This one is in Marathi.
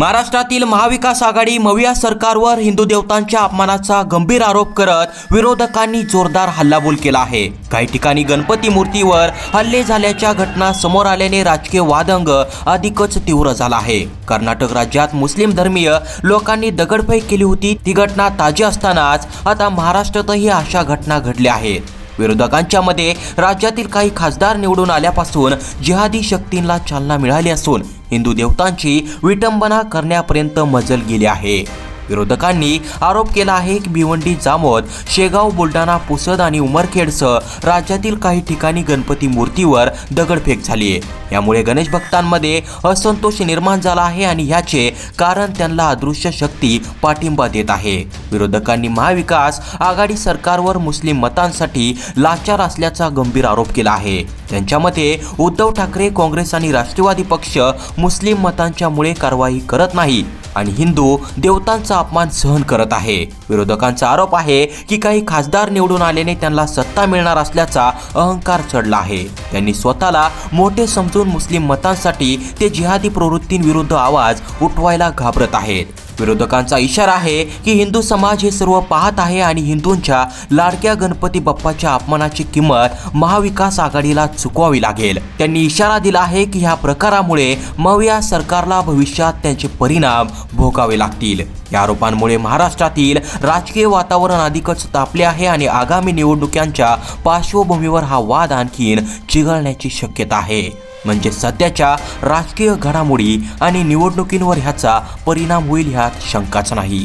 महाराष्ट्रातील महाविकास आघाडी मविया सरकारवर हिंदू देवतांच्या अपमानाचा गंभीर आरोप करत विरोधकांनी जोरदार हल्लाबोल केला आहे. काही ठिकाणी गणपती मूर्तीवर हल्ले झाल्याच्या घटना समोर आल्याने राजकीय वादंग अधिकच तीव्र झाला आहे. कर्नाटक राज्यात मुस्लिम धर्मीय लोकांनी दगडफेक केली होती. ती घटना ताजी असतानाच आता महाराष्ट्रातही अशा घटना घडल्या आहेत. विरोधकांच्या मध्ये राज्यातील काही खासदार निवडून आल्यापासून जिहादी शक्तींना चालना मिळाली असून हिंदू देवतांची विटंबना करण्यापर्यंत मजल गेली आहे. विरोधकांनी आरोप केला आहे की भिवंडी जामोद शेगाव बुलढाणा पुसद आणि उमरखेडसह राज्यातील काही ठिकाणी गणपती मूर्तीवर दगडफेक झाली आहे. यामुळे गणेश भक्तांमध्ये असंतोष निर्माण झाला आहे आणि ह्याचे कारण त्यांना अदृश्य शक्ती पाठिंबा देत आहे. विरोधकांनी महाविकास आघाडी सरकारवर मुस्लिम मतांसाठी लाचार असल्याचा गंभीर आरोप केला आहे. त्यांच्या मते उद्धव ठाकरे काँग्रेस आणि राष्ट्रवादी पक्ष मुस्लिम मतांच्यामुळे कारवाई करत नाही आणि हिंदू देवतांचा अपमान सहन करत आहे. विरोधकांचा आरोप आहे की काही खासदार निवडून आल्याने त्यांना सत्ता मिळणार असल्याचा अहंकार चढला आहे. त्यांनी स्वतःला मोठे समजून मुस्लिम मतांसाठी ते जिहादी प्रवृत्तींविरुद्ध आवाज उठवायला घाबरत आहेत. विरोधकांचा इशारा आहे की हिंदू समाज हे सर्व पाहत आहे आणि हिंदूंच्या लाडक्या गणपती बाप्पाच्या अपमानाची किंमत महाविकास आघाडीला चुकवावी लागेल. त्यांनी इशारा दिला आहे की ह्या प्रकारामुळे मविया सरकारला भविष्यात त्यांचे परिणाम भोगावे लागतील. या आरोपांमुळे महाराष्ट्रातील राजकीय वातावरण अधिकच तापले आहे आणि आगामी निवडणुकांच्या पार्श्वभूमीवर हा वाद आणखीन चिघळण्याची शक्यता आहे. म्हणजे सध्याच्या राजकीय घडामोडी आणि निवडणुकींवर ह्याचा परिणाम होईल ह्यात शंकाच नाही.